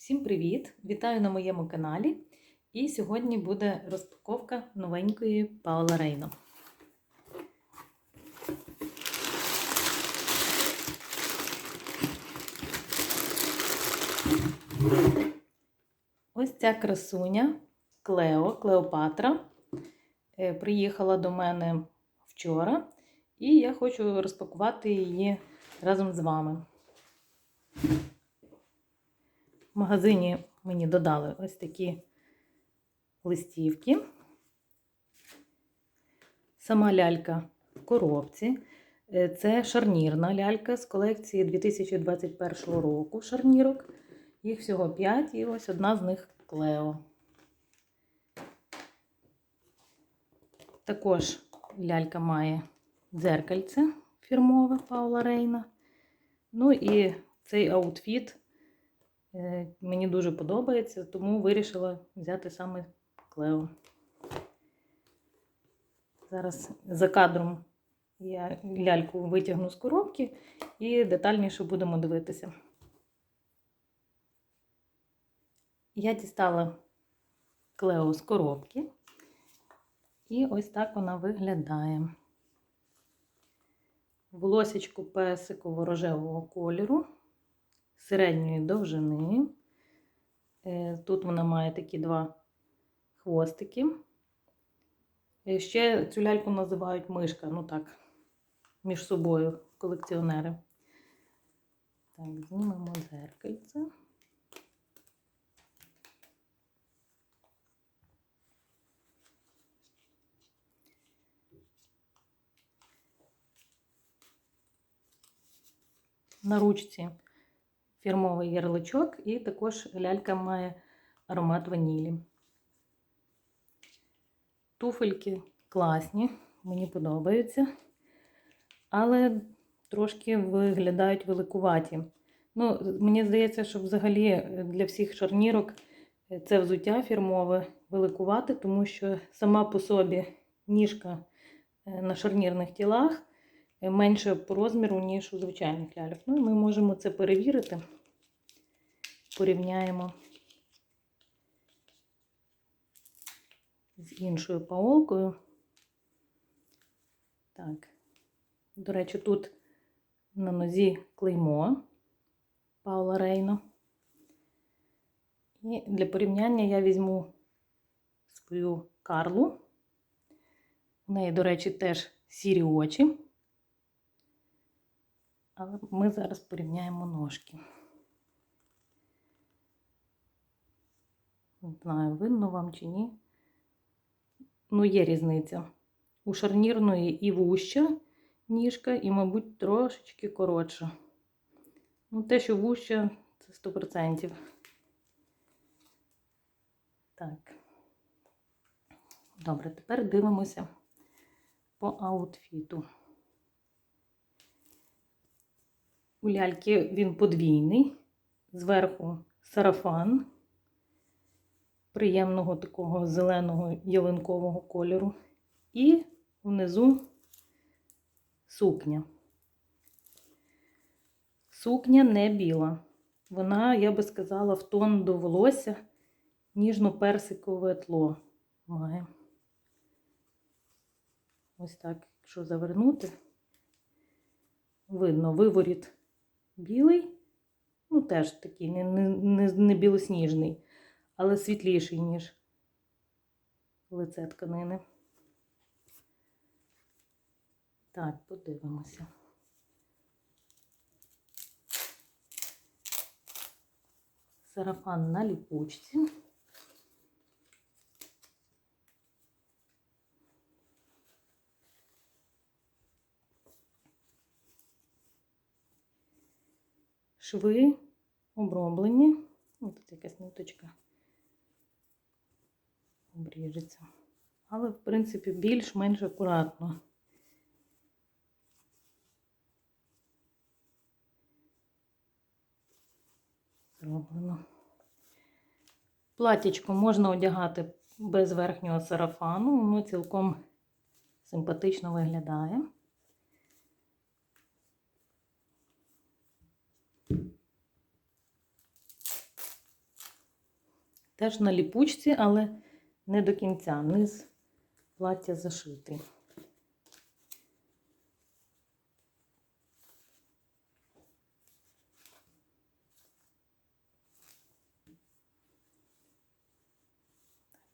Всім привіт! Вітаю на моєму каналі. І сьогодні буде розпаковка новенької Паула Рейно. Ось ця красуня Клео, Клеопатра. е, Приїхала до мене вчора, і я хочу розпакувати її разом з вами. В магазині мені додали ось такі листівки. Сама лялька в коробці. Е, Це шарнірна лялька з колекції 2021 року шарнірок. Їх всього 5, і ось одна з них Клео. Також лялька має дзеркальце фірмове Паула Рейна. Ну і цей аутфіт мені дуже подобається, тому вирішила взяти саме Клео. Зараз за кадром я ляльку витягну з коробки і детальніше будемо дивитися. Я дістала Клео з коробки. І ось так вона виглядає. Волосечку песиково рожевого кольору, середньої довжини. Е, Тут вона має такі два хвостики. Е, Ще цю ляльку називають мишка, ну так, між собою колекціонери. Так, знімемо дзеркальце. На ручці фірмовий ярличок, і також лялька має аромат ванілі. Туфельки класні, мені подобаються, але трошки виглядають великуваті. Ну, Мені здається, що взагалі для всіх шарнірок це взуття фірмове великувати, тому що сама по собі ніжка на шарнірних тілах менше по розміру, ніж у звичайних ляльок. Ну, ми можемо це перевірити. Порівняємо з іншою паолкою. Так, до речі, тут на нозі клеймо Паула Рейно. І для порівняння я візьму свою Карлу. У неї, до речі, теж сірі очі. Але ми зараз порівняємо ножки. Не знаю, видно вам чи ні. Ну, є різниця. У шарнірної і вуща ніжка, і, мабуть, трошечки коротша. Ну, те, що вуща, це 100%. Так. Добре, тепер дивимося по аутфіту. У ляльки він подвійний, зверху сарафан приємного такого зеленого ялинкового кольору, і внизу сукня. Сукня не біла. Вона, я би сказала, в тон до волосся ніжно-персикове тло має. Ось так, якщо завернути, видно виворіт білий, ну теж такий, не, не, не, білосніжний, але світліший, ніж лице тканини. Так, подивимося. Сарафан на ліпучці. Шви оброблені. Ось тут якась ниточка обріжеться. Але, в принципі, більш-менш акуратно. Зроблено. Платічко можна одягати без верхнього сарафану, воно цілком симпатично виглядає. Теж на ліпучці, але не до кінця. Низ плаття зашитий.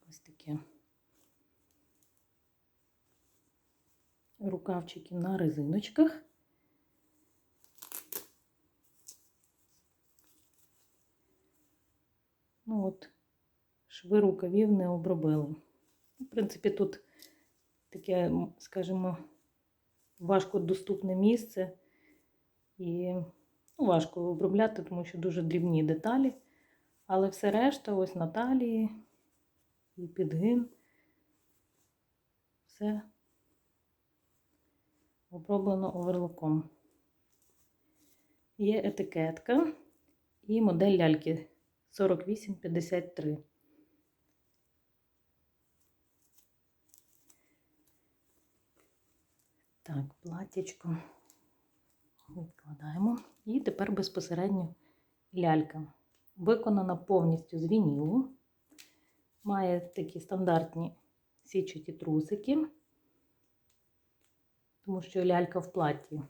Ось таке. Рукавчики на резиночках. Ну от, шви рукавів не обробили. В принципі, тут таке, скажімо, важко доступне місце і ну, важко обробляти, тому що дуже дрібні деталі. Але все решта, ось на талії і підгин. Все оброблено оверлоком. Є етикетка і модель ляльки 4853. Так, платічко відкладаємо. І тепер безпосередньо лялька. Виконана повністю з вінілу. Має такі стандартні січаті трусики, тому що лялька в платі.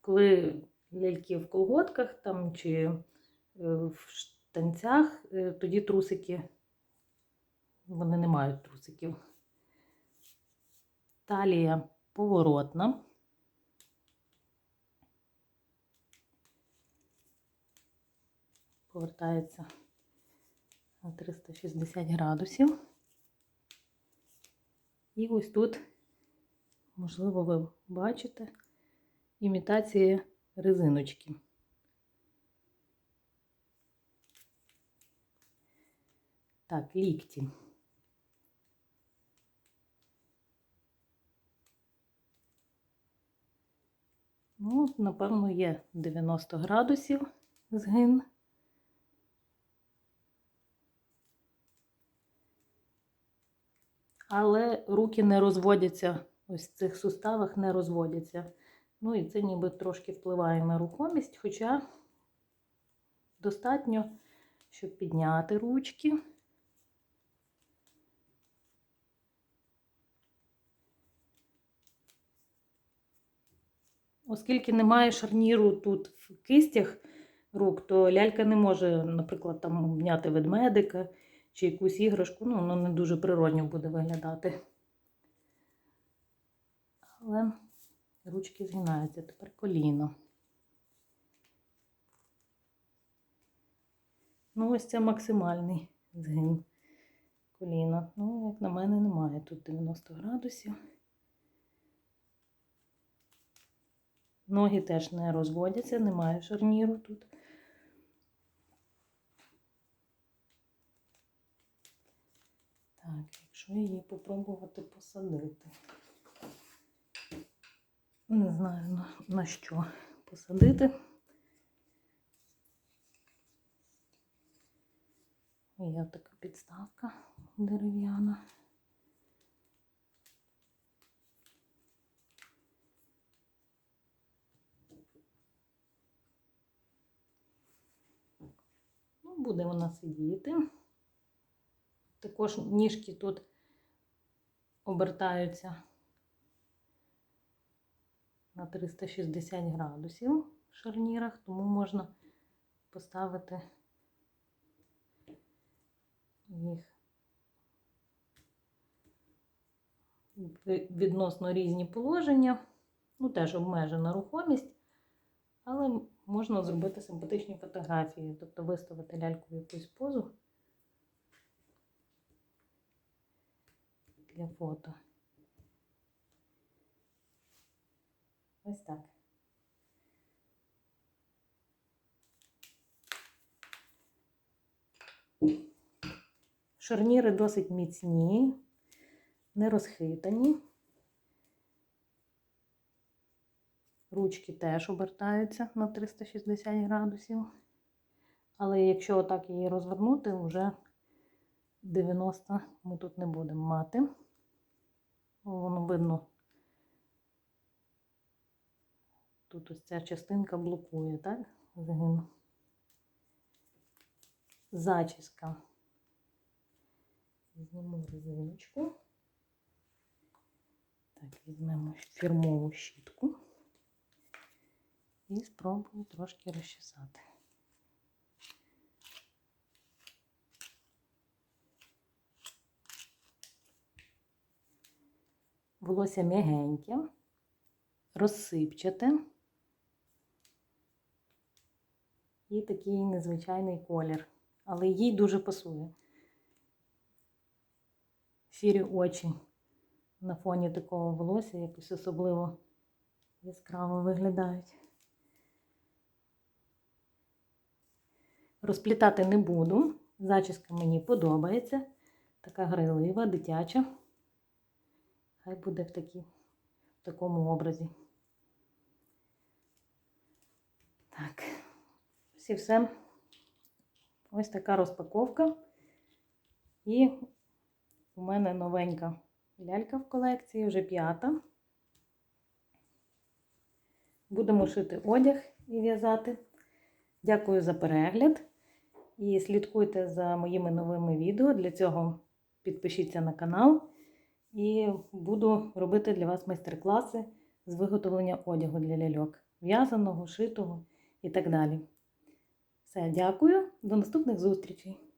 Коли ляльки в колготках там, чи е, в штанцях, е, тоді трусики, вони не мають трусиків. Талія поворотна. Повертається на 360 градусів. І ось тут, можливо, ви бачите, імітація резиночки. Так, лікті. Ну, напевно, є 90 градусів згин. Але руки не розводяться, ось в цих суставах не розводяться. Ну і це ніби трошки впливає на рухомість, хоча достатньо, щоб підняти ручки. Оскільки немає шарніру тут в кистях рук, то лялька не може, наприклад, там обняти ведмедика чи якусь іграшку, ну, воно не дуже природньо буде виглядати. Але ручки згинаються, тепер коліно. Ну, ось це максимальний згин коліна. Ну, як на мене, немає тут 90 градусів. Ноги теж не розводяться, немає шарніру тут. Так, якщо її попробувати посадити. Не знаю на, на що посадити. Є така підставка дерев'яна. Ну, буде вона сидіти. Також ніжки тут обертаються на 360 градусів в шарнірах, тому можна поставити їх відносно різні положення. Ну, теж обмежена рухомість, але можна зробити симпатичні фотографії, тобто виставити ляльку в якусь позу для фото. Ось так. Шарніри досить міцні, не розхитані. Ручки теж обертаються на 360 градусів. Але якщо отак її розвернути, вже 90 ми тут не будемо мати. Воно видно. Тут ось ця частинка блокує, так? Згин. Зачіска Візьмемо резиночку. Так, візьмемо фірмову щітку і спробую трошки розчесати. Волосся м'ягеньке, розсипчате і такий незвичайний колір, але їй дуже пасує. Сірі очі на фоні такого волосся якось особливо яскраво виглядають. Розплітати не буду. Зачіска мені подобається. Така грайлива, дитяча. Хай буде в, такі, в такому образі. Так, ось все. Ось така розпаковка. І у мене новенька лялька в колекції, вже п'ята. Будемо шити одяг і в'язати. Дякую за перегляд. І слідкуйте за моїми новими відео. Для цього підпишіться на канал. І буду робити для вас майстер-класи з виготовлення одягу для ляльок. В'язаного, шитого і так далі. Все, дякую. До наступних зустрічей!